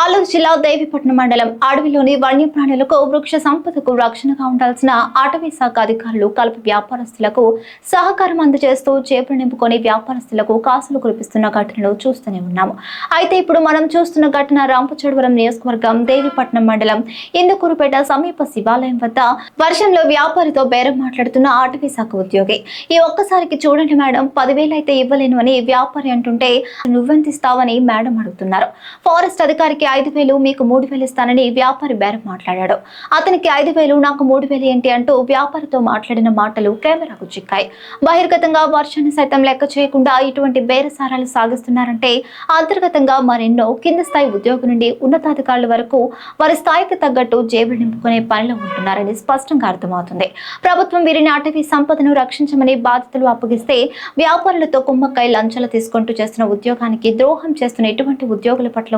ఆలూరు జిల్లా దేవిపట్నం మండలం అడవిలోని వన్యప్రాణులకు వృక్ష సంపదకు రక్షణగా ఉండాల్సిన అటవీ శాఖ అధికారులు కలుపు వ్యాపారస్తులకు సహకారం అందజేస్తూ చేపలు నింపుకొని వ్యాపారస్తులకు కాసులు కురిపిస్తున్న ఘటనలు చూస్తూనే ఉన్నాము. అయితే ఇప్పుడు మనం చూస్తున్న ఘటన రాంపచోడవరం నియోజకవర్గం దేవిపట్నం మండలం ఇందుకూరుపేట సమీప శివాలయం వద్ద వర్షంలో వ్యాపారితో బేరం మాట్లాడుతున్న అటవీ శాఖ ఉద్యోగి. ఈ ఒక్కసారికి చూడండి మేడం పదివేలు అయితే ఇవ్వలేను అని వ్యాపారి అంటుంటే నువ్వెంతిస్తావని మేడం అడుగుతున్నారు. ఫారెస్ట్ అధికారికి ఐదు వేలు మీకు మూడు వేలు ఇస్తానని వ్యాపారి బేరం మాట్లాడాడు. అతనికి ఐదు వేలు నాకు మూడు వేలు ఏంటి అంటూ వ్యాపారితో మాట్లాడిన మాటలు కెమెరాకు చిక్కాయి. బహిర్గతంగా వర్షాన్ని సైతం లెక్క చేయకుండా ఇటువంటి బేరసారాలు సాగిస్తున్నారంటే అంతర్గతంగా మరెన్నో కింద స్థాయి ఉద్యోగి నుండి ఉన్నతాధికారుల వరకు వారి స్థాయికి తగ్గట్టు జేబులు నింపుకునే పనిలో ఉంటున్నారని స్పష్టంగా అర్థమవుతుంది. ప్రభుత్వం వీరిని అటవీ సంపదను రక్షించమని బాధ్యతలు అప్పగిస్తే వ్యాపారులతో కుమ్మక్కై లంచాలు తీసుకుంటూ చేస్తున్న ఉద్యోగానికి ద్రోహం చేస్తున్న ఇటువంటి ఉద్యోగుల పట్ల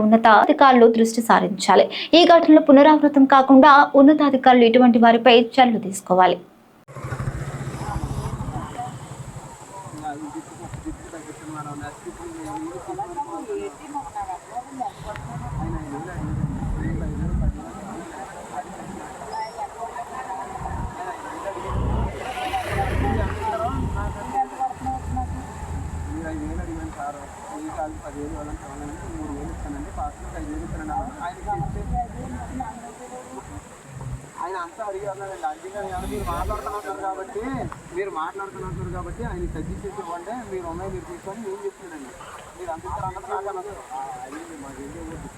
ఉన్నతాధికారులు దృష్టి సారించాలి. ఈ ఘటనలు పునరావృతం కాకుండా ఉన్నతాధికారులు ఇటువంటి వారిపై చర్యలు తీసుకోవాలి. ఆయన ఈ కాదు పదివేలు కావాలని మూడు వేలు ఇస్తానండి. పాస్బుక్ ఐదు వేలు ఇస్తానండి. ఆయనకి ఆయన అంతా అడిగి అన్నాడండి అందుకని కానీ మీరు మాట్లాడుతున్నారు కాబట్టి మీరు మాట్లాడుతున్నారు కాబట్టి ఆయన తగ్గించేసి ఇవ్వండి. మీరు ఉన్నాయి మీరు తీసుకొని నేను చెప్తున్నానండి మీరు అంత అన్నది. అది నేను మాట్లాడుతున్నాను.